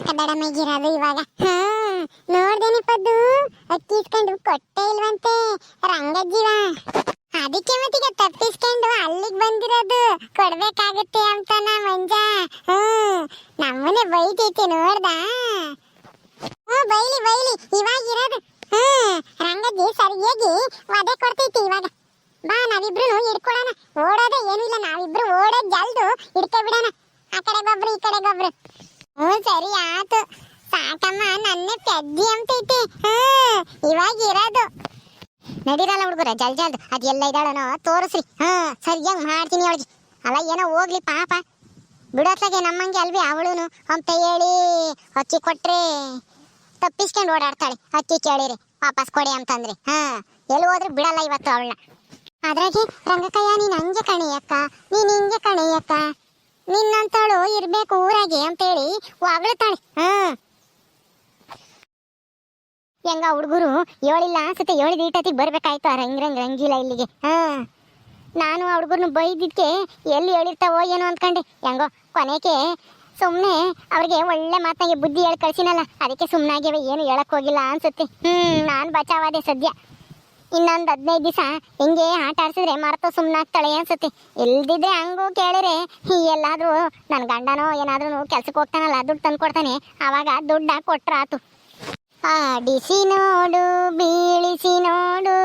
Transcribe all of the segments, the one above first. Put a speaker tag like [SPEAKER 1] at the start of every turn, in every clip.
[SPEAKER 1] ಕದಡಮಗಿರೋದು ಇವಾಗ. ಹಾ ನೋಡ್ದೇನೆ ಪದ್ದು ಅಕ್ಕಿ ಇಸ್ಕೊಂಡು ಕೊಟ್ಟೆ ಇಲ್ವಂತೆ, ರಂಗಜ್ಜಿವ. ಅದಕ್ಕೆ ಮತ್ತೀಗ ತಪ್ಪಿಸ್ಕೊಂಡು ಅಲ್ಲಿಗೆ ಬಂದಿರೋದು. ಕೊಡ್ಬೇಕಾಗುತ್ತೆ ನಾ ಮಂಜ. ನಮ್ಮನೆ ಬೈತೈತೆ ನೋಡ್ದ. ಹ್ಮ್ ಬೈಲಿ ಬೈಲಿ, ಇವಾಗ ಇರೋದು. ಹ್ಮ್ ರಂಗಜ್ಜಿ ಸರಿಯಾಗಿ ವಧೆ ಕೊಡ್ತೈತಿ ಇವಾಗ. ಬಾ ನಾವಿಬ್ರು ಹಿಡ್ಕೊಳೋಣ ಓಡೋದೇ ಏನಿಲ್ಲ ನಾವಿಬ್ರು ಓಡೋದ್ ಜಲ್ದು ಹಿಡ್ಕೊಬಿಡೋಣ. ಆ ಕಡೆ ಗೊಬ್ರು, ಈ ಕಡೆ ಗೊಬ್ರು. ಹ್ಞೂ, ಸರಿ ಆತು. ಸಾಕಮ್ಮ, ನನ್ನೇ ಪೆದ್ದಿ ಅಂತೈತಿ ಇವಾಗ ಇರೋದು ನಡೀರಲ್ಲ ಹುಡುಗರ ಜಲ್ ಜಲ್ದು. ಅದೆಲ್ಲ ಇದ್ದಾಳನೋ ತೋರಿಸ್ರಿ. ಹಾ ಸರಿಯಾಗಿ ಮಾಡ್ತೀನಿ ಅವಳಿಗೆ. ಅಲ್ಲ, ಏನೋ ಹೋಗ್ಲಿ, ಪಾಪ. ಬಿಡೋತ್ಲಾಗೆ ನಮ್ಮಂಗೆ ಅಲ್ವಿ ಅವಳುನು. ಅಂತ ಹೇಳಿ ಹಚ್ಚಿ ಕೊಟ್ರೆ ತಪ್ಪಿಸ್ಕೊಂಡು ಓಡಾಡ್ತಾಳೆ. ಅಕ್ಕಿ ಕೇಳಿರಿ, ವಾಪಸ್ ಕೊಡಿ ಅಂತಂದ್ರಿ. ಹಾ ಎಲ್ಲಿ ಹೋದ್ರು ಬಿಡಲ್ಲ ಇವತ್ತು ಅವಳನ್ನ. ಅದ್ರಾಗೆ, ರಂಗಕಯ್ಯ, ನೀನು ಹಂಗೆ ಕಣೆಯಕ್ಕ, ನೀನು ಹಿಂಗೆ ಕಣೆಯಕ್ಕ. ನಿನ್ನಂತವಳು ಇರ್ಬೇಕು ಊರಾಗೆ ಅಂತೇಳಿ ಹೊಗಳ್ತಾಳೆ ಹ್ಮ್ ಹೆಂಗ ಹುಡುಗರು ಹೇಳಿಲ್ಲ ಅನ್ಸುತ್ತೆ ಹೇಳಿದ ಈಟತಿಗೆ ಬರ್ಬೇಕಾಯ್ತು ಆ ರಂಗ್ ರಂಗ್ ರಂಗಿಲ್ಲ ಇಲ್ಲಿಗೆ. ಹಾ. ನಾನು ಆ ಹುಡುಗರ್ನ ಬೈದಿದ್ಕೆ ಎಲ್ಲಿ ಹೇಳಿರ್ತಾವೋ ಏನೋ ಅಂದ್ಕೊಂಡೆ ಹೆಂಗೋ, ಕೊನೆಗೆ ಸುಮ್ಮನೆ ಅವ್ರಿಗೆ ಒಳ್ಳೆ ಮಾತನಾಗೆ ಬುದ್ಧಿ ಹೇಳಿ ಕಳ್ಸಿನಲ್ಲ, ಅದಕ್ಕೆ ಸುಮ್ಮನಾಗಿವೆ ಏನು ಹೇಳಕ್ ಹೋಗಿಲ್ಲ ಅನ್ಸುತ್ತೆ. ಹ್ಮ್, ನಾನು ಬಚಾವಾದೆ ಸದ್ಯ. ಇನ್ನೊಂದು ಹದಿನೈದು ದಿವಸ ಹಿಂಗೆ ಆಟ ಆಡ್ಸಿದ್ರೆ ಮರೆತು ಸುಮ್ಮನಾಗ್ತಾಳೆ ಅನ್ಸುತ್ತೆ. ಇಲ್ದಿದ್ರೆ ಹಂಗೂ ಕೇಳಿದ್ರೆ ಎಲ್ಲಾದರೂ ನನ್ನ ಗಂಡನೋ ಏನಾದ್ರೂ ಕೆಲ್ಸಕ್ಕೆ ಹೋಗ್ತಾನಲ್ಲ, ದುಡ್ಡು ತಂದು ಕೊಡ್ತಾನೆ ಆವಾಗ ದುಡ್ಡು ಕೊಟ್ರ ಆತು. ಆಡಿಸಿ ನೋಡು, ಬೀಳಿಸಿ ನೋಡು,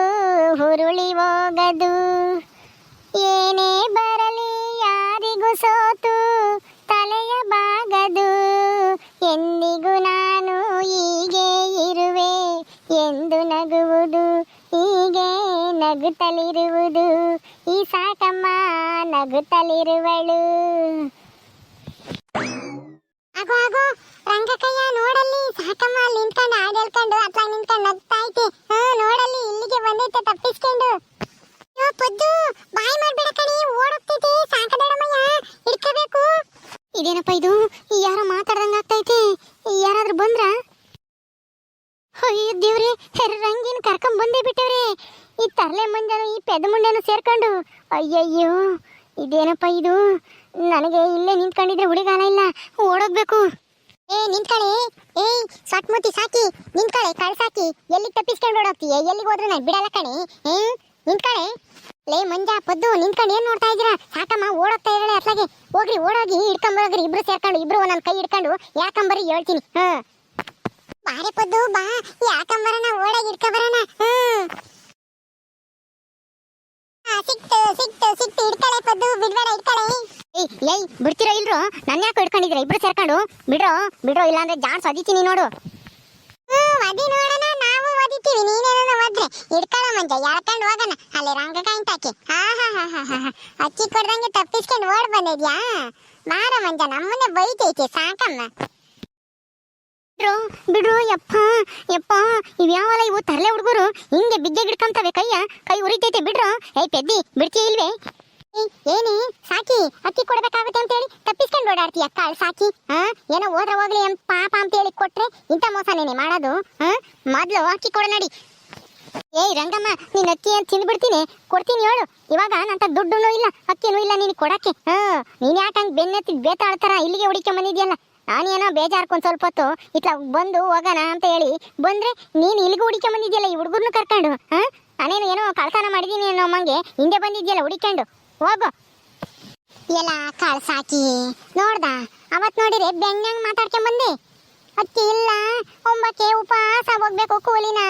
[SPEAKER 1] ಹುರುಳಿ ಹೋಗದು. ನಗುತ್ತಲಿರುವುದು. ಈ ಸಾಕಮ್ಮ ನಗುತ್ತಲಿರುವಳು. ಆಗೋ ಆಗೋ. ರಂಗಕಯ್ಯ ನೋಡಲ್ಲಿ. ಸಾಕಮ್ಮ ಅಲ್ಲಿ ನಿಂತ್ಕೊಂಡು ಹಾಡು ಹೇಳ್ಕೊಂಡು ಅತ್ಲ ನಿಂತ್ಕೊಂಡು ನಗ್ತಾ ಐತಿ. ಹಾ ನೋಡಲ್ಲಿ. ಇಲ್ಲಿಗೆ ಬಂದೈತೆ ತಪ್ಪಿಸ್ಕೊಂಡು. ಪದ್ದು. ಬಾಯ್ ಮಾಡ್ಬೇಡ ಕಣಿ. ಓಡೋಗ್ತೈತಿ. ಸಾಕದಡಮಯ್ಯ ಹಿಡ್ಕೋಬೇಕು. ಇದೇನಪ್ಪ ಇದು? ಯಾರೋ ಮಾತಾಡ್ದಂಗ ಆಗ್ತೈತಿ. ಯಾರಾದ್ರೂ ಬಂದ್ರ? ಅಯ್ಯೋ ದೇವ್ರಿ. ರಂಗಿನ ಕರ್ಕೊಂಡ್ ಬಂದೇ ಬಿಟ್ಟವ್ರೆ. ಈ ತರಲೆ ಮಂಜನ ಈ ಪೆದ ಮುಂಡೆನು ಸೇರ್ಕೊಂಡು ಅಯ್ಯಯ್ಯೋ ಇದೇನಪ್ಪ ಇದು? ನನಗೆ ಇಲ್ಲೇ ನಿಂತ್ಕೊಂಡಿದ್ರೆ ಹುಡುಗಾಲ ಇಲ್ಲ ಓಡೋಗ್ಬೇಕು. ಏ ನಿಂತ್ಕಳೆ ಏಯ್ ಸಟ್ಮುತಿ ಸಾಕಿ. ನಿಂತ್ಕಳೆ ಕಳ್ಸಾಕಿ ಎಲ್ಲಿಗೆ ತಪ್ಪಿಸ್ಕೊಂಡು ಓಡೋಗ್ತೀಯ? ಎಲ್ಲಿಗೆ ಹೋದ್ರೆ ನಾನು ಬಿಡಲ್ಲ ಕಣೆ. ಹ್ಮ್? ನಿಂತ್ಕಳೆ ಲೇ ಮಂಜ ಪದ್ದು ನಿಂತ್ಕೊಂಡು ಏನು ನೋಡ್ತಾ ಇದ್ದೀರಾ? ಸಾಕಮ್ಮ ಓಡೋಗ್ತಾ ಇದ್ದಾಳೆ ಅತ್ಲಾಗೆ. ಹೋಗ್ರಿ ಓಡೋಗಿ ಹಿಡ್ಕೊಂಬರೋಗ್ರಿ ಇಬ್ರು ಸೇರ್ಕೊಂಡು ಇಬ್ರು ನನ್ನ ಕೈ ಹಿಡ್ಕೊಂಡು ಯಾಕಂಬರಿ ಹೇಳ್ತೀನಿ. ಹ್ಮ್. ಬಾರೆ ಪದ್ದು ಬಾ. ಯಾಕಂಬರನ ಓಡಾಗಿ ಹಿಡ್ಕೊಂಬರೋಣ ಆ, ಸಿಕ್ತು ಸಿಕ್ತು ಸಿಕ್ತು ಹಿಡ್ಕಳೆ ಪದ್ದು ಬಿಡ್ಬೇಡ ಹಿಡ್ಕಳೆ ಏಯ್ ಏಯ್ ಬಿಡ್ತಿರೋ ಇಲ್ರೋ ನನ್ನ ಯಾಕೆ ಹಿಡ್ಕೊಂಡಿದ್ರ ಇಬ್ರು ಸೇರ್ಕೊಂಡು ಬಿಡ್ರೋ ಬಿಡ್ರೋ ಇಲ್ಲಾಂದ್ರೆ ಜಾಡ್ಸ್ ಒದಿತೀನಿ ನೋಡು ಹ್ಮ್ ಒದಿ ನೋಡೋಣ ನಾವು ಒದಿತೀವಿ ನೀನೇನ ಒದ್ರೆ ಹಿಡ್ಕೊಳ್ಳ ಮಂಜ ಎಳ್ಕೊಂಡು ಹೋಗೋಣ ಅಲ್ಲಿ ರಂಗ ಕಾಯ್ತಾಕೆ ಹಾ ಹಾ ಹಾ ಹಾ ಹಾ ಅಕ್ಕಿ ಕೊಡ್ದಂಗೆ ತಪ್ಪಿಸ್ಕೊಂಡು ಓಡ್ ಬಂದಿದ್ಯಾ ಬಾರ ಮಂಜ ನಮ್ಮನ್ನೇ ಬೈತೈತೆ ಸಾಕಮ್ಮ ಬಿಡ್ರು ಬಿಡ್ರು, ಯಪ್ಪ ಯಪ್ಪ. ಇವ್ಯಾವಲ್ಲ ಇವು ತರಲೆ ಹುಡುಗರು? ಹಿಂಗೆ ಬಿಗ್ಗೆ ಗಿಡ್ಕೊಂತವೆ ಕೈಯ? ಕೈ ಉರಿತೈತೆ, ಬಿಡ್ರು. ಏಯ್ ಪೆದ್ದಿ, ಬಿಡ್ತೀಯ ಇಲ್ವೇ? ಏನೇ? ಸಾಕಿ, ಅಕ್ಕಿ ಕೊಡ್ಬೇಕಾಗುತ್ತೆ ಅಂತ ಹೇಳಿ ತಪ್ಪಿಸ್ಕೊಂಡು ಓಡಾಡ್ತೀಯ ಕಾಳ್ ಸಾಕಿ ಹಾ ಏನೋ ಹೋದ್ರ ಹೋಗ್ಲಿ ಅಂತ ಪಾಪ ಅಂತ ಹೇಳಿ ಕೊಟ್ರೆ ಇಂಥ ಮೋಸನೇನೆ ಮಾಡೋದು ಹಾ ಮೊದ್ಲು ಅಕ್ಕಿ ಕೊಡ ನಡಿ. ಏಯ್ ರಂಗಮ್ಮ, ನೀನ್ ಅಕ್ಕಿ ಅಂತ ತಿಂದ್ಬಿಡ್ತೀನಿ. ಕೊಡ್ತೀನಿ ಹೇಳು. ಇವಾಗ ನಂತ ದುಡ್ಡು ಇಲ್ಲ, ಅಕ್ಕಿನೂ ಇಲ್ಲ ನೀನು ಕೊಡಕ್ಕೆ ಹಾ ನೀನ್ ಯಾಕೆ ಬೆನ್ನತ್ತಿ ಬೆನ್ನೆತ್ತಿ ಬೇತಾಳ್ತಾರ ಇಲ್ಲಿಗೆ ಹುಡಿಕೆ ಬಂದಿದ್ಯಲ್ಲ? ನಾನೇನೋ ಬೇಜಾರ್ಕೊಂಡ್ ಸ್ವಲ್ಪ ಹೊತ್ತು ಇಟ್ಲ ಬಂದು ಹೋಗೋಣ ಅಂತ ಹೇಳಿ ಬಂದ್ರೆ ನೀನು ಇಲ್ಲಿಗೆ ಹುಡಿಕೊಂಡ್ ಬಂದಿದ್ಯಲ್ಲ ಈ ಹುಡುಗರ್ನು ಕರ್ಕೊಂಡು ಹಾಂ? ನಾನೇನು ಏನೋ ಕಳ್ತನ ಮಾಡಿದೀನಿ ಅನ್ನೋ ಮಂಗೆ ಹಿಂದೆ ಬಂದಿದ್ಯಲ್ಲ ಹುಡಿಕೊಂಡು ಹೋಗು. ಎಲ್ಲ ಕಳ್ಸಾಕಿ ಸಾಕಿ. ನೋಡ್ದ? ಅವತ್ ನೋಡಿರೆ ಬೆಂಗ್ಯಂಗ್ ಮಾತಾಡ್ಕೊಂಡ್ ಬಂದೆ. ಅಕ್ಕಿ ಇಲ್ಲ ಒಂಬಕ್ಕೆ ಉಪವಾಸ ಹೋಗ್ಬೇಕು ಕೂಲಿನ.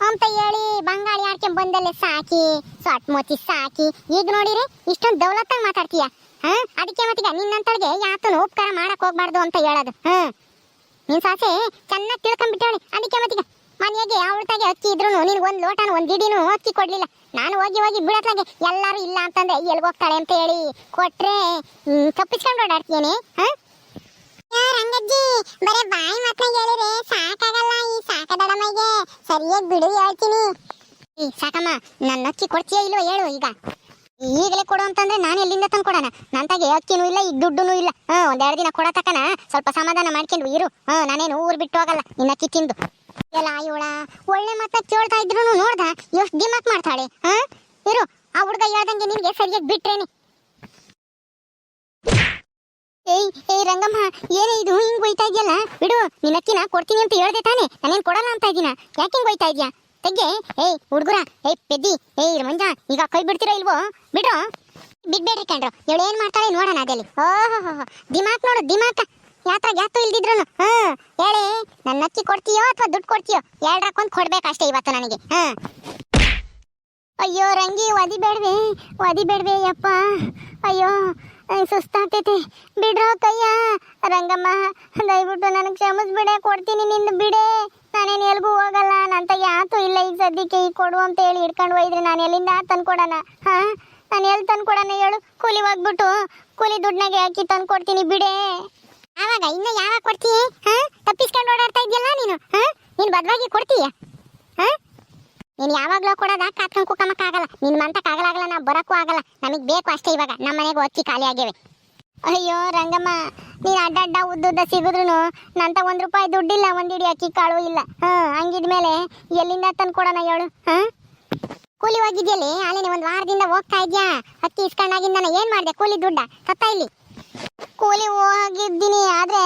[SPEAKER 1] ಅಂತ ಹೇಳಿ ಬಂಗಾಳಿ ಆಡ್ಕೊಂಡ್ ಬಂದಲ್ಲೇ ಸಾಕಿ ಸೊಟ್ ಮೋತಿ ಸಾಕಿ. ಈಗ ನೋಡಿರಿ ಇಷ್ಟೊಂದು ದೌಲತ್ತಾಗಿ ಮಾತಾಡ್ತೀಯ? ಹಾ ಅದಕ್ಕೆ ಮತ್ತೀಗ ನಿನ್ನಂತಳಿಗೆ ಯಾತನು ಉಪಕಾರ ಮಾಡಕ್ ಹೋಗ್ಬಾರ್ದು ಅಂತ ಹೇಳೋದು. ಹ್ಮ್? ನಿನ್ ಸಾಸೆ ಚೆನ್ನಾಗಿ ತಿಳ್ಕೊಂಡ್ಬಿಟ್ಟವಳಿ ಅದಕ್ಕೆ ಮತ್ತೀಗ ಮನೆಗೆ ಅವಳ್ತಾಗೆ ಅಕ್ಕಿ ಇದ್ರು ನಿನ್ಗೆ ಒಂದ್ ಲೋಟನ ಒಂದ್ ಇಡೀನು ಅಕ್ಕಿ ಕೊಡ್ಲಿಲ್ಲ. ನಾನು ಹೋಗಿ ಹೋಗಿ ಬಿಡತ್ಲಾಗೆ ಎಲ್ಲಾರು ಇಲ್ಲ ಅಂತಂದ್ರೆ ಎಲ್ಲಿ ಹೋಗ್ತಾಳೆ ಅಂತ ಹೇಳಿ. ಕೊಟ್ರೆ ಹ್ಮ್, ತಪ್ಪಿಸ್ಕೊಂಡು ಓಡಾಡ್ತೀನಿ ಹಾ ರಂಗಜ್ಜಿ ಬರೇ ಬಾಯಿ ಮಾತ್ನಾಗ ಹೇಳಿದ್ರೆ ಸಾಕಾಗಲ್ಲ ಈ ಸಾಕದಡಮಗೆ. ಸರಿಯಾಗಿ ಬಿಡು ಹೇಳ್ತೀನಿ. ಈ ಸಾಕಮ್ಮ ನನ್ನ ಅಕ್ಕಿ ಕೊಡ್ತೀಯ ಇಲ್ವೋ ಹೇಳು ಈಗ. ಈಗಲೇ ಕೊಡು ಅಂತಂದ್ರೆ ನಾನು ಎಲ್ಲಿಂದ ತಂದು ಕೊಡೋಣ? ನಂತಾಗೆ ಅಕ್ಕಿನೂ ಇಲ್ಲ ಈಗ ದುಡ್ಡುನೂ ಇಲ್ಲ. ಹಾ, ಒಂದೆರಡು ದಿನ ಕೊಡೋ ತಕನ. ಸ್ವಲ್ಪ ಸಮಾಧಾನ ಮಾಡ್ಕೊಂಡು ಇರು. ಹಾ, ನಾನೇನು ಊರ್ ಬಿಟ್ಟು ಹೋಗಲ್ಲ. ನಿನ್ನ ಅಕ್ಕಿ ತಿಂದು. ಎಲ್ಲ ಇವಳ ಒಳ್ಳೆ ಮಾತ ಕೇಳ್ತಾ ಇದ್ರು ನೋಡ್ದ? ಎಷ್ಟು ದಿಮಾಕ್ ಮಾಡ್ತಾಳೆ? ಹಾ? ಇರು. ಆ ಹುಡುಗ ಹೇಳ್ದಂಗೆ ನಿನ್ಗೆ ಸರಿಯಾಗಿ ಬಿಟ್ರೇನಿ. ಏಯ್ ಏಯ್ ರಂಗಮ್ಮ, ಏನೇ ಇದು? ಹಿಂಗ್ ಹೋಯ್ತಾ ಇದೆಯಲ್ಲ? ಬಿಡು, ನಿನ್ನ ಅಕ್ಕಿನ ಕೊಡ್ತೀನಿ ಅಂತ ಹೇಳ್ದೆ ತಾನೆ. ನಾನೇನ್ ಕೊಡಲ್ಲ ಅಂತ ಇದೀನ ಯಾಕೆ ಹಿಂಗ್ ಹೋಯ್ತಾ ಇದ್ಯಾ? ತೆಗ್ಗೆ. ಏಯ್, ಹುಡುಗರ. ಏಯ್, ಪೆದ್ದಿ. ಏಯ್, ಮಂಜ, ಈಗ ಕೈ ಬಿಡ್ತೀರಾ ಇಲ್ವೋ? ಬಿಡ್ರು? ಬಿಡ್ಬೇಡ್ರಿ ಕಣ್ರು. ಇವಳು ಏನ್ ಮಾಡ್ತಾಳೆ ನೋಡೋಣ ಅದಲ್ಲಿ ಓಹೋ ದಿಮಾಕ್ ನೋಡು, ದಿಮಾಕ. ಯಾತ ಯಾತು ಇಲ್ದಿದ್ರು ಹಾ, ಹೇಳಿ. ನನ್ನ ಅಕ್ಕಿ ಕೊಡ್ತೀಯೋ ಅಥವಾ ದುಡ್ಡು ಕೊಡ್ತೀಯೋ? ಎರಡಕ್ಕೊಂದು ಕೊಡ್ಬೇಕಷ್ಟೇ ಇವತ್ತು ನನಗೆ. ಹಾ. ಅಯ್ಯೋ, ರಂಗಿ ಒದಿ ಬೇಡ್ವೆ. ಒದಿ ಬೇಡ್ವೆ, ಯಪ್ಪ. ಅಯ್ಯೋ. ಸುಸ್ತಾಗ್ತೈತೆ. ಬಿಡ್ರೋ ಕಯ್ಯ. ರಂಗಮ್ಮ, ದಯವಿಟ್ಟು ನನಗೆ ಕ್ಷಮಿಸ್ಬಿಡೆ ಕೊಡ್ತೀನಿ ನಿಂದು ಬಿಡೆ. ನಾನೇನು ಎಲ್ಗೂ ಹೋಗಲ್ಲ ನಂತ ಯಾತು ಇಲ್ಲ ಈಗ ಸದ್ಯಕ್ಕೆ ಈಗ ಕೊಡು ಅಂತ ಹೇಳಿ ಹಿಡ್ಕೊಂಡು ಹೋಯ್ದ್ರೆ ನಾನು ಎಲ್ಲಿಂದ ತಂದ್ಕೊಡೋಣ ಹಾ? ನಾನು ಎಲ್ಲಿ ತಂದ್ಕೊಡೋಣ ಹೇಳು? ಕೂಲಿ ಹೋಗ್ಬಿಟ್ಟು, ಕೂಲಿ ದುಡ್ಡನಾಗೆ ಹಾಕಿ ತಂದ್ಕೊಡ್ತೀನಿ ಬಿಡೆ. ಆವಾಗ, ಇನ್ನ ಯಾವಾಗ ಕೊಡ್ತೀಯ? ಹಾ? ತಪ್ಪಿಸ್ಕೊಂಡು ಓಡಾಡ್ತಾ ಇದೆಯಲ್ಲ ನೀನು? ಹಾ? ನೀನು ಬದಲಾಗಿ ಕೊಡ್ತೀಯ? ಹಾ? ನೀನು ಯಾವಾಗಲೂ ಕೊಡೋದ? ಕಾತ್ಕೊಂಡು ಕುಕ್ಕಮಕ್ಕಾಗಲ್ಲ ನಿನ್ ಮಂತಕ್ಕಾಗಲಾಗಲ್ಲ ನಾವು ಬರೋಕ್ಕೂ ಆಗಲ್ಲ. ನಮಗೆ ಬೇಕು ಅಷ್ಟೇ ಇವಾಗ. ನಮ್ಮ ಮನೆಗೆ ಒತ್ತಿ ಖಾಲಿ ಆಗ್ಯವೆ. ಅಯ್ಯೋ, ರಂಗಮ್ಮ, ನೀನು ಅಡ್ಡಡ್ಡ ಉದ್ದುದ್ದ ಸಿಗಿದ್ರು ನಂತ ಒಂದ್ ರೂಪಾಯಿ ದುಡ್ಡಿಲ್ಲ ಒಂದಿಡಿ ಅಕ್ಕಿ ಕಾಳು ಇಲ್ಲ. ಹಾಂ, ಹಂಗಿದ್ಮೇಲೆ ಎಲ್ಲಿಂದ ತಂದು ಕೊಡೋಣ ಹೇಳು? ಹಾಂ? ಕೂಲಿ ಹೋಗಿದ್ಯಲ್ಲಿ? ಅಲ್ಲಿ ಒಂದು ವಾರದಿಂದ ಹೋಗ್ತಾ ಇದ್ಯಾ? ಅಕ್ಕಿ ಇಸ್ಕೊಂಡಾಗಿಂದ ಏನು ಮಾಡ್ದೆ? ಕೂಲಿ ದುಡ್ಡ? ಸತ್ತ ಇಲ್ಲಿ. ಕೂಲಿ ಹೋಗಿದ್ದೀನಿ, ಆದ್ರೆ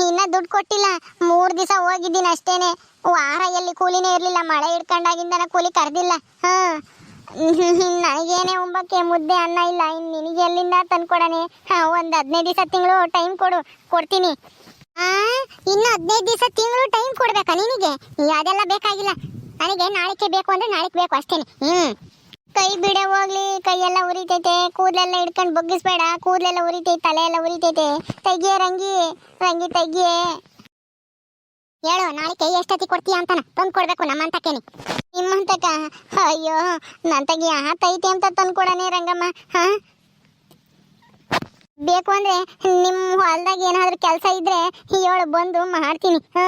[SPEAKER 1] ಇನ್ನ ದುಡ್ಡು ಕೊಟ್ಟಿಲ್ಲ. ಮೂರ್ ದಿವಸ ಹೋಗಿದ್ದೀನಿ ಅಷ್ಟೇನೆ. ವಾರ ಎಲ್ಲಿ ಕೂಲಿನೇ ಇರ್ಲಿಲ್ಲ, ಮಳೆ ಹಿಡ್ಕೊಂಡಾಗಿಂದ ಕೂಲಿ ಕರ್ದಿಲ್ಲ. ಹಾ. ನನಗೇನೆ ಉಂಬಕ್ಕೆ, ಮುದ್ದೆ ಅನ್ನ ಇಲ್ಲ. ಇನ್ ನಿನಗೆ ಎಲ್ಲಿಂದ ತಂದ್ಕೊಡನೆ? ಒಂದ್ ಹದಿನೈದು ದಿವಸ ತಿಂಗಳು ಟೈಮ್ ಕೊಡು, ಕೊಡ್ತೀನಿ. ಇನ್ನು ಹದಿನೈದು ದಿವಸ ತಿಂಗಳು ಟೈಮ್ ಕೊಡ್ಬೇಕಾ ನಿನಗೆ? ಅದೆಲ್ಲ ಬೇಕಾಗಿಲ್ಲ. ನನಗೆ ನಾಳೆಗೆ ಬೇಕು ಅಂದ್ರೆ ನಾಳೆಗೆ ಬೇಕು ಅಷ್ಟೇನೆ. ಹ್ಮ್. ಕೈ ಬಿಡ ಹೋಗ್ಲಿ, ಕೈಯೆಲ್ಲ ಉರಿತೈತೆ, ಕೂದಲೆಲ್ಲ ಹಿಡ್ಕೊಂಡು ಬಗ್ಗಿಸ್ಬೇಡ, ಕೂದಲೆಲ್ಲ ಉರಿತೈತೆ ತಲೆ ಎಲ್ಲ ಉರಿತೈತೆ. ತೆಗಿಯೇ ರಂಗಿ ರಂಗಿ ತೆಗಿಯೇ. ಹೇಳು, ನಾಳೆ ಕೈ ಎಷ್ಟೊತ್ತಿ ಕೊಡ್ತೀಯ ಅಂತಾನ? ತಂದು ಕೊಡ್ಬೇಕು ನಿಮ್ಮ ನಿಮ್ಮಂತಕ ಅಯ್ಯೋ ನನ್ನ ತಗಿ ತೈತಿ ಅಂತ ತಂದು ಕೊಡನೆ ರಂಗಮ್ಮ, ಹಾ? ಬೇಕು ಅಂದ್ರೆ ನಿಮ್ಮ ಹೊಲ್ದಾಗ ಏನಾದ್ರೂ ಕೆಲಸ ಇದ್ರೆ ಹೇಳು ಬಂದು ಮಾಡ್ತೀನಿ, ಹಾ?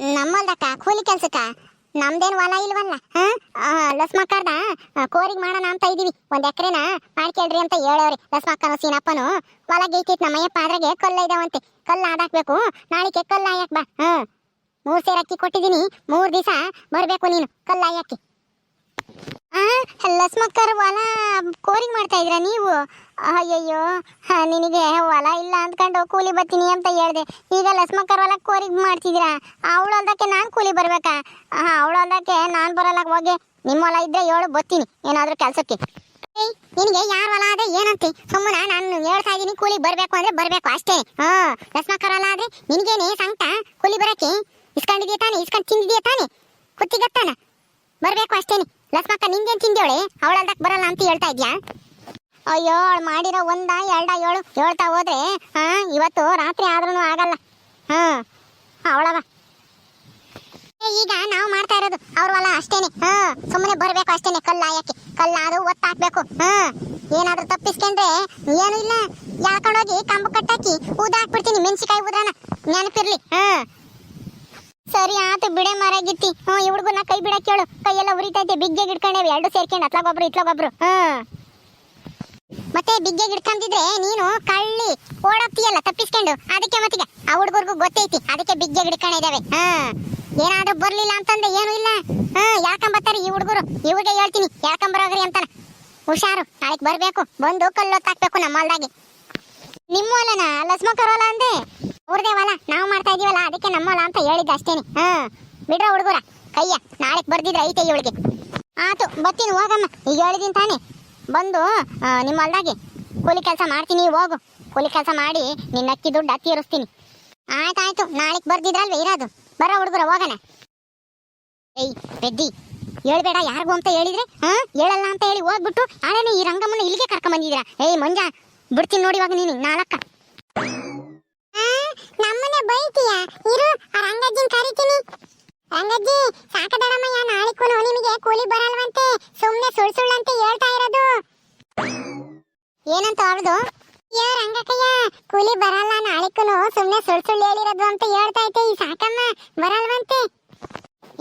[SPEAKER 1] ನಮ್ಮಲ್ದಕ್ಕ, ಕೂಲಿ ಕೆಲ್ಸಕ್ಕ? ನಮ್ದೇನು ಹೊಲ ಇಲ್ವಲ್ಲ ಹಾ? ಲಸ್ಮಕ್ಕರ್ದ? ಕೋರಿಗೆ ಮಾಡೋಣ ಅಂತ ಇದೀವಿ. ಒಂದ್ ಎಕರೆನ ಮಾಡ್ಕೇಳ್ರಿ ಅಂತ ಹೇಳವ್ರಿ ಲಸ್ಮಕ್ಕನ ಸೀನಪ್ಪನು. ಹೊಲ ಗೈತೈತ್ ನಮ್ಮಯ್ಯಪ್ಪ ಅದ್ರಾಗೆ ಕಲ್ಲ ಇದಾವಂತೆ. ಕಲ್ಲ ಆಡಾಕ್ಬೇಕು ನಾಳೆಗೆ ಕಲ್ಲ ಆಯಕ್ ಬಾ. ಹ್ಮ್ ಮೂರ್ ಸೇರ್ ಅಕ್ಕಿ ಮೂರ್ ದಿವಸ ಬರ್ಬೇಕು ನೀನು. ಕಲ್ಲ ಆ ಲಸ್ಮಕ್ಕರ್ ಹೊಲ ಕೋರಿಂಗ್ ಮಾಡ್ತಾ ಇದ್ರ ನೀವು? ಅಯ್ಯಯ್ಯೋ ನಿನಗೆ ಹೊಲ ಇಲ್ಲ ಅಂದ್ಕೊಂಡು ಕೂಲಿ ಬರ್ತೀನಿ ಅಂತ ಹೇಳ್ದೆ. ಈಗ ಲಸ್ಮಕ್ಕರ್ ಹೊಲ ಕೋರಿಗೆ ಮಾಡ್ತಿದ್ದೀರಾ? ಅವಳು ಹೊಲ್ದಕ್ಕೆ ನಾನು ಕೂಲಿ ಬರ್ಬೇಕಾ? ಅವಳು ಹೊಲ್ದಕ್ಕೆ ನಾನು ಬರಲ್ಲ ಹೋಗಿ. ನಿಮ್ಮ ಹೊಲ ಇದ್ರೆ ಹೇಳು, ಬರ್ತೀನಿ. ಏನಾದರೂ ಕೆಲಸಕ್ಕೆ. ನಿನಗೆ ಯಾರ ಹೊಲ ಆದ್ರೆ ಏನಂತೆ? ಸುಮ್ಮನ ನಾನು ಹೇಳ್ತಾ ಇದೀನಿ ಕೂಲಿ ಬರ್ಬೇಕು ಅಂದ್ರೆ ಬರಬೇಕು ಅಷ್ಟೇ. ಹಾ ಲಸ್ಮಕ್ಕರ್ ಹೊಲ ಆದ್ರೆ ನಿನಗೇನೆ ಸಂಕಟ? ಕೂಲಿ ಬರಕ್ಕೆ? ಇಸ್ಕೊಂಡಿದ್ಯಾ ತಾನೆ, ಇಸ್ಕೊಂಡು ತಿಂದಿದ್ಯಾ ತಾನೆ? ಕುತ್ತಿಗತ್ತಾನ? ಬರಬೇಕು ಅಷ್ಟೇನೆ. ಲಕ್ಷ್ಮಕ್ಕ ನಿಂದೇನ್ ತಿಂದೇವಳೆ ಅವಳಲ್ದಕ್ ಬರಲ್ಲ ಅಂತ ಹೇಳ್ತಾ ಇದ್ಯಾ? ಅಯ್ಯೋ, ಅವಳು ಮಾಡಿರೋ ಒಂದ, ಎರಡ, ಏಳು ಹೇಳ್ತಾ ಹೋದ್ರೆ ಹಾ ಇವತ್ತು ರಾತ್ರಿ ಆದ್ರೂ ಆಗಲ್ಲ. ಹಾ ಅವಳವ ಈಗ ನಾವು ಮಾಡ್ತಾ ಇರೋದು, ಅವ್ರ ಹೊಲ ಅಷ್ಟೇನೆ. ಹಾ ಸುಮ್ಮನೆ ಬರ್ಬೇಕು ಅಷ್ಟೇನೆ, ಕಲ್ಲ ಯಾಕೆ ಕಲ್ಲಾದು ಒತ್ತ ಹಾಕ್ಬೇಕು ಹಾ, ಏನಾದ್ರೂ ತಪ್ಪಿಸ್ಕೊಂಡ್ರೆ ಏನೂ ಇಲ್ಲ. ಯಾಕೊಂಡೋಗಿ ಕಂಬ ಕಟ್ಟಾಕಿ ಊದ ಹಾಕ್ಬಿಡ್ತೀನಿ ಮೆಣಸಿಕಾಯಿ ಊದಾನ ನೆನಪಿರ್ಲಿ. ಹಾ. ಸರಿ ಆತು, ಬಿಡೆ ಮರಗಿತ್ತಿ. ಹ್ಞೂ, ಈ ಹುಡುಗನ ಕೈ ಬಿಡಕ್ಕೆ ಹೇಳು ಕೈಯೆಲ್ಲ ಉರಿತೈತೆ ಬಿಗ್ಗೆ ಗಿಡ್ಕೊಂಡೇವೆ ಎರಡು ಸೇರ್ಕೊಂಡು ಅತ್ಲಾಗೊಬ್ರು ಇತ್ಲಾಗೊಬ್ರು ಮತ್ತೆ ಬಿಗ್ಗೆ ಗಿಡ್ಕಂತಿದ್ರೆ ನೀನು ಕಳ್ಳಿ, ಓಡೋಗ್ತೀಯಲ್ಲ, ತಪ್ಪಿಸ್ಕೊಂಡು. ಅದಕ್ಕೆ ಮತ್ತೆ ಆ ಹುಡುಗರ್ಗು ಗೊತ್ತೈತಿ. ಅದಕ್ಕೆ ಬಿಗ್ಗೆ ಗಿಡ್ಕೊಂಡಿದ್ದಾವೆ ಹಾ ಏನಾದ್ರೂ ಬರ್ಲಿಲ್ಲ ಅಂತಂದ್ರೆ ಏನು ಇಲ್ಲ. ಹಾ ಯಾಕಂಬತ್ತಾರೆ ಈ ಹುಡುಗರು? ಇವ್ರಿಗೆ ಹೇಳ್ತೀನಿ, ಯಾಕಂಬರೋಗ್ರಿ ಅಂತಾನ. ಹುಷಾರು, ನಾಳೆಗೆ ಬರಬೇಕು. ಬಂದು ಕಲ್ಲು ಹಾಕ್ಬೇಕು ನಮ್ಮ ಹೊಲ್ದಾಗೆ. ನಿಮ್ಮ ಹೊಲನ? ಲಸ್ಮಕರ್ ಹೊಲ ಅಂದೆ? ಅವ್ರದೇ ನಾವು ಮಾಡ್ತಾ ಇದೀವಲ್ಲ, ಅದಕ್ಕೆ ನಮ್ಮ ಹೊಲ ಅಂತ ಹೇಳಿದ್ದ ಅಷ್ಟೇನೆ. ಹಾ, ಬಿಡ್ರ ಹುಡುಗರ. ಕೈಯ ನಾಳೆಗ್ ಬರ್ದಿದ್ರೆ ಐತೆ ಇವಳಿಗೆ ಆತು ಬತ್ತೀನಿ ಹೋಗಮ್ಮ. ಈಗ ಹೇಳಿದೀನಿ ತಾನೆ. ಬಂದು ನಿಮ್ಮ ಹೊಲ್ದಾಗೆ ಕೂಲಿ ಕೆಲಸ ಮಾಡ್ತೀನಿ, ಹೋಗು. ಕೂಲಿ ಕೆಲಸ ಮಾಡಿ ನಿನ್ನ ಅಕ್ಕಿ ದುಡ್ಡು ತೀರಿಸ್ತೀನಿ ಆಯ್ತಾಯ್ತು ನಾಳೆ ಬರ್ದಿದ್ರಲ್ವೇ, ಇರೋದು. ಬರ ಹುಡುಗರ, ಹೋಗೋಣ. ಏಯ್, ಪೆದ್ದಿ. ಹೇಳ್ಬೇಡ, ಯಾರಿಗೂ ಅಂತ ಹೇಳಿದ್ರೆ, ಹಾ, ಹೇಳಲ್ಲ ಅಂತ ಹೇಳಿ ಹೋಗ್ಬಿಟ್ಟು ಆಳೇನೆ ಈ ರಂಗಮ್ಮನ ಇಲ್ಲಿಗೆ ಕರ್ಕೊಂಡ್ ಬಂದಿದ್ದೀರಾ ಏಯ್, ಮಂಜ ಬಿಡ್ತೀನಿ ನೋಡಿ ಇವಾಗ ನೀನು ನಾಲ್ಕ ನಮ್ಮನೆ ಬೈತೀಯ? ಇರು ಆ ರಂಗಜ್ಜಿನ ಕರಿತೀನಿ. ರಂಗಜ್ಜಿ ಸಾಕದಡಮಯ್ಯ ನಾಳಿಕೂ ನಿಮಗೆ ಕೂಲಿ ಬರಲ್ವಂತೆ ಸುಮ್ನೆ ಸುಳ್ ಸುಳ್ಳಂತೆ ಹೇಳ್ತಾ ಇರೋದು. ಏನಂತ ಅವಳ್ದು ಯಾ ರಂಗಕ್ಕಯ್ಯ ಕೂಲಿ ಬರಲ್ಲ ನಾಳಿಕೂನು ಸುಮ್ಮನೆ ಸುಳ್ ಸುಳ್ಳು ಹೇಳಿರೋದು ಅಂತ ಹೇಳ್ತಾ ಐತೆ ಈ ಸಾಕಮ್ಮ. ಬರಲ್ವಂತೆ.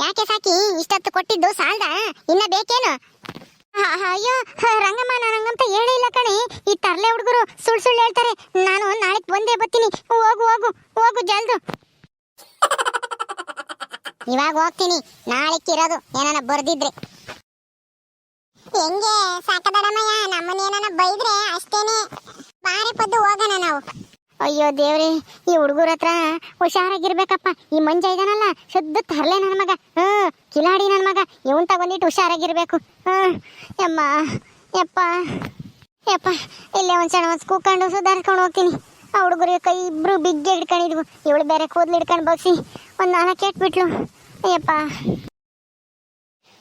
[SPEAKER 1] ಯಾಕೆ ಸಾಕಿ? ಇಷ್ಟೊತ್ತು ಕೊಟ್ಟಿದ್ದು ಸಾಲ್ದ? ಇನ್ನ ಬೇಕೇನು? ಅಯ್ಯೋ ರಂಗಮ್ಮ, ನಾನು ಹಂಗಂತ ಹೇಳಿಲ್ಲ ಕಣಿ. ಈ ತರಲೆ ಹುಡುಗರು ಸುಳ್ಳು ಸುಳ್ಳು ಹೇಳ್ತಾರೆ. ನಾನು ನಾಳೆ ಬಂದೇ ಬರ್ತೀನಿ. ಹೋಗು ಹೋಗು ಹೋಗು ಜಲ್ದು. ಇವಾಗ ಹೋಗ್ತೀನಿ. ನಾಳೆಕ್ ಇರೋದು ಏನಾನ ಬರ್ದಿದ್ರೆ. ಹೆಂಗೆ? ಸಾಕದಡಮಯ್ಯ ನಮ್ಮನ್ನೇನ ಬೈದ್ರೆ ಅಷ್ಟೇನೆ. ಬಾರಿ ಪದ್ದು ಹೋಗೋಣ ನಾವು. ಅಯ್ಯೋ ದೇವ್ರಿ, ಈ ಹುಡುಗರ ಹತ್ರ ಹುಷಾರಾಗಿರ್ಬೇಕಪ್ಪ. ಈ ಮಂಜ ಇದಾನಲ್ಲ, ಶುದ್ಧ ತರ್ಲೆ ನನ್ನ ಮಗ. ಹ್ಮ್ ಕಿಲಾಡಿ ನನ್ನ ಮಗ. ಇವನ್ ತಗೊಂಡಿಟ್ಟು ಹುಷಾರಾಗಿರ್ಬೇಕು. ಹ್ಮ್ ಯಮ್ಮ, ಯಪ್ಪ ಯಪ್ಪ. ಇಲ್ಲೇ ಒಂದ್ ಸಣ್ಣ ಒಂದು ಕೂಕೊಂಡು ಸುಧಾರಿಸ್ಕೊಂಡು ಹೋಗ್ತೀನಿ. ಆ ಹುಡುಗರಿಗೆ ಕೈ ಇಬ್ರು ಬಿಗ್ಗೆ ಹಿಡ್ಕೊಂಡಿದ್ವು. ಇವಳು ಬೇರೆ ಕೂದಲು ಹಿಡ್ಕೊಂಡು ಬಗ್ಸಿ. ಒಂದು ನಾಲ್ಕು ಕೆಟ್ಬಿಟ್ಲು ಅಯ್ಯಪ್ಪ.